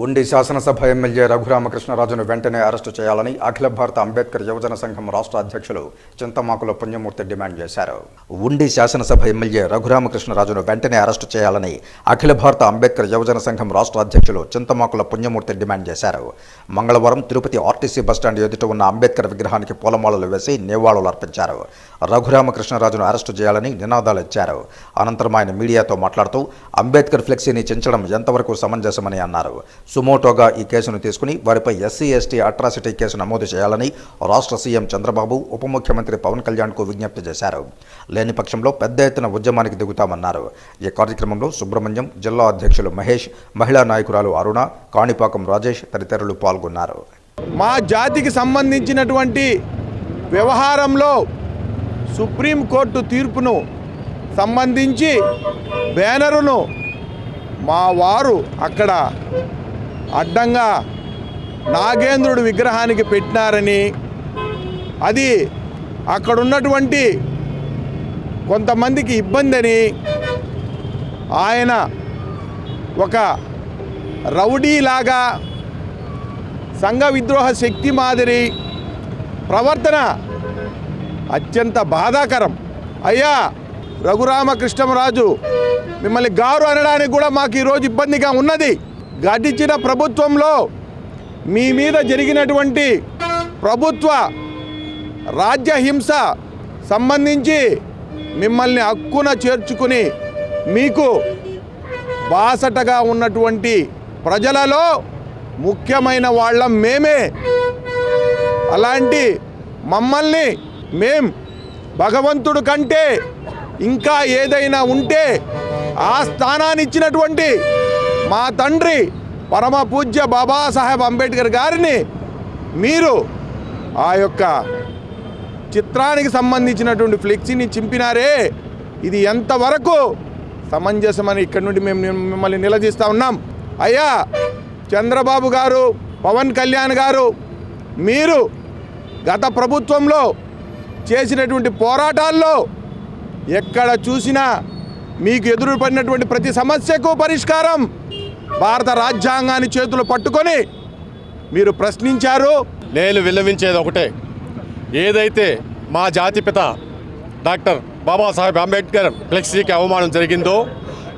ఉండి శాసనసభ ఎమ్మెల్యే రఘురామకృష్ణరాజును వెంటనే అరెస్టు చేయాలని అఖిల భారత అంబేద్కర్ యువజన సంఘం రాష్ట్ర అధ్యక్షులు చింతమాకుల పుణ్యమూర్తి డిమాండ్ చేశారు. ఉండి శాసనసభ ఎమ్మెల్యే రఘురామకృష్ణరాజును వెంటనే అరెస్టు చేయాలని అఖిల భారత అంబేద్కర్ యువజన సంఘం రాష్ట్ర అధ్యక్షులు చింతమాకుల పుణ్యమూర్తి డిమాండ్ చేశారు. మంగళవారం తిరుపతి ఆర్టీసీ బస్టాండ్ ఎదుట ఉన్న అంబేద్కర్ విగ్రహానికి పూలమాలలు వేసి నివాళులు అర్పించారు. రఘురామకృష్ణరాజును అరెస్టు చేయాలని నినాదాలు ఇచ్చారు. అనంతరం ఆయన మీడియాతో మాట్లాడుతూ అంబేద్కర్ ఫ్లెక్సీని చించడం ఎంతవరకు సమంజసమని అన్నారు. సుమోటోగా ఈ కేసును తీసుకుని వారిపై ఎస్సీ ఎస్టీ అట్రాసిటీ కేసు నమోదు చేయాలని రాష్ట్ర సీఎం చంద్రబాబు ఉప ముఖ్యమంత్రి పవన్ కళ్యాణ్కు విజ్ఞప్తి చేశారు. లేని పక్షంలో పెద్ద ఎత్తున ఉద్యమానికి దిగుతామన్నారు. ఈ కార్యక్రమంలో సుబ్రహ్మణ్యం జిల్లా అధ్యక్షులు మహేష్ మహిళా నాయకురాలు అరుణ కాణిపాకం రాజేష్ తదితరులు పాల్గొన్నారు. మా జాతికి సంబంధించినటువంటి వ్యవహారంలో సుప్రీంకోర్టు తీర్పును సంబంధించి బ్యానరును మా వారు అక్కడ అడ్డంగా నాగేంద్రుడు విగ్రహానికి పెట్టినారని అది అక్కడ ఉన్నటువంటి కొంతమందికి ఇబ్బంది అని ఆయన ఒక రౌడీలాగా సంఘ విద్రోహ శక్తి మాదిరి ప్రవర్తన అత్యంత బాధాకరం. అయ్యా రఘురామకృష్ణరాజు మిమ్మల్ని గారు అనడానికి కూడా మాకు ఈరోజు ఇబ్బందిగా ఉన్నది. గడిచిన ప్రభుత్వంలో మీ మీద జరిగినటువంటి ప్రభుత్వ రాజ్యహింస సంబంధించి మిమ్మల్ని హక్కున చేర్చుకుని మీకు బాసటగా ఉన్నటువంటి ప్రజలలో ముఖ్యమైన వాళ్ళం మేమే. అలాంటి మమ్మల్ని మేం భగవంతుడు కంటే ఇంకా ఏదైనా ఉంటే ఆ స్థానాన్ని ఇచ్చినటువంటి మా తండ్రి పరమ పూజ్య బాబాసాహెబ్ అంబేద్కర్ గారిని మీరు ఆ యొక్క చిత్రానికి సంబంధించినటువంటి ఫ్లెక్సీని చింపినారే. ఇది ఎంతవరకు సమంజసమని ఇక్కడి నుండి మేము మిమ్మల్ని నిలదీస్తూ ఉన్నాం. అయ్యా చంద్రబాబు గారు పవన్ కళ్యాణ్ గారు మీరు గత ప్రభుత్వంలో చేసినటువంటి పోరాటాల్లో ఎక్కడ చూసినా మీకు ఎదురుపడినటువంటి ప్రతి సమస్యకు పరిష్కారం. భారత రాజ్యాంగాన్ని చేతులు పట్టుకొని మీరు ప్రశ్నించారు? నేను విన్నవించేది ఒకటే. ఏదైతే మా జాతిపిత డాక్టర్ బాబాసాహెబ్ అంబేద్కర్ ఫ్లెక్సీకి అవమానం జరిగిందో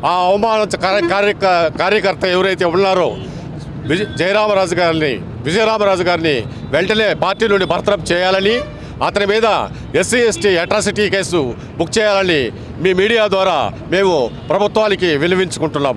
ఆ అవమానం కార్య- కార్యకర్త ఎవరైతే ఉన్నారో విజయ జయరామరాజు గారిని విజయరామరాజు గారిని వెంటనే పార్టీ నుండి బర్తరఫ్ చేయాలని అతని మీద SC ST atrocity case book చేయాలని మీ మీడియా ద్వారా మేము ప్రభుత్వానికి విలువించుకుంటున్నాము